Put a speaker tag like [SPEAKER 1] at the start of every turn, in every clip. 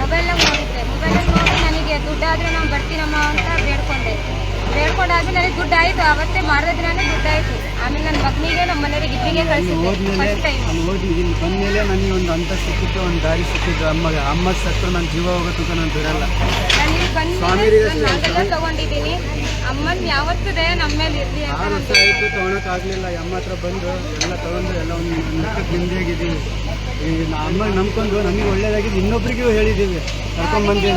[SPEAKER 1] ಮೊಬೈಲ್ನಾಗ ನೋಡಿದ್ದೆ. ಮೊಬೈಲ್ನಾಗ ನೋಡಿ ನನಗೆ ದುಡ್ಡಾದ್ರೆ ನಾನು ಬರ್ತೀನಮ್ಮ ಅಂತ ಬೇಡ್ಕೊಂಡೆ. ಬೇಡ್ಕೊಂಡಾದ್ಮೇಲೆ ನನಗೆ ದುಡ್ಡು ಆಯ್ತು ಅವತ್ತೇ ಮಾಡಿದ ದಿನಾನೇ ದುಡ್ಡು ಆಯ್ತು ಆಮೇಲೆ ನನ್ನ ಮಗನಿಗೆ ನಮ್ಮ ಮನೆಯವ್ರಿಗೆ ಇಬ್ಬರಿಗೆ ಕಳಿಸಿದ್ದೆ. ಫಸ್ಟ್ ಟೈಮ್
[SPEAKER 2] ಇಲ್ಲಿ ಬಂದಮೇಲೆ ನನಗೆ ಒಂದು ಅಂತ ಸಿಕ್ಕಿತ್ತು ಒಂದು ದಾರಿ ಸಿಕ್ಕಿತ್ತು. ಅಮ್ಮಗೆ ಅಮ್ಮ ಸತ್ತು ನನ್ನ ಜೀವ ಹೋಗುತ್ತೆ ನಾನು ಬಿಡಲ್ಲ.
[SPEAKER 1] ನಾನು ಇಲ್ಲಿ ಬಂದ್ಮೇಲೆ ನಾನು ತಗೊಂಡಿದ್ದೀನಿ. ಅಮ್ಮನ ಯಾವತ್ತೂ ದಯ ನಮ್ಮ ಮೇಲೆ ಇರಲಿ ಅಂತ
[SPEAKER 2] ವರ್ಷ ತೊಗೊಳಕ್ಕಾಗಲಿಲ್ಲ ಅಮ್ಮ ಹತ್ರ ಬಂದು ಎಲ್ಲ ತಗೊಂಡು ಎಲ್ಲ ಒಂದು ಲೆಕ್ಕಕ್ಕೆ ನಿಂದಿಯಾಗಿದ್ದೀವಿ ಈ ಅಮ್ಮ ನಂಬ್ಕೊಂಡು ನಮಗೆ ಒಳ್ಳೇದಾಗಿದ್ದು ಇನ್ನೊಬ್ರಿಗೂ ಹೇಳಿದ್ದೀವಿ. ಕರ್ಕೊಂಡ್ಬಂದೀವಿ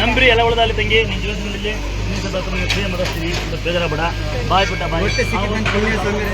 [SPEAKER 3] ನಂಬ್ರಿ ಎಲ್ಲ ಉಳ್ದಾಲಿ ತಂಗಿ. ನಿನ್ನ ಜೀವನದಲ್ಲಿ ಪ್ರಿಯ ಬೇಜಾರ ಬೇಡ ಬಾಯ್ ಬಿಟ್ಟ ಬಾಯ್.
[SPEAKER 2] ಸಂದ್ರೆ